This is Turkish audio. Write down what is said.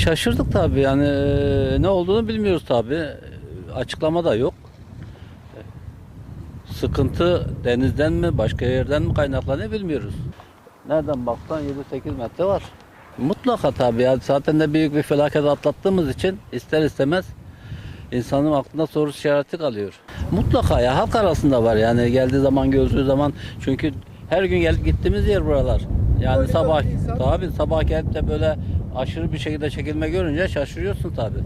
şaşırdık tabii yani e, ne olduğunu bilmiyoruz tabii. Açıklama da yok. Sıkıntı denizden mi başka yerden mi kaynaklanıyor bilmiyoruz. Nereden baksan 7-8 metre var. Mutlaka tabii yani zaten de büyük bir felaket atlattığımız için ister istemez insanın aklında soru işareti kalıyor. Mutlaka ya halk arasında var yani geldiği zaman gördüğü zaman çünkü her gün gelip gittiğimiz yer buralar. Yani Böyle sabah tabii sabah gelip de böyle aşırı bir şekilde çekilme görünce şaşırıyorsun tabii.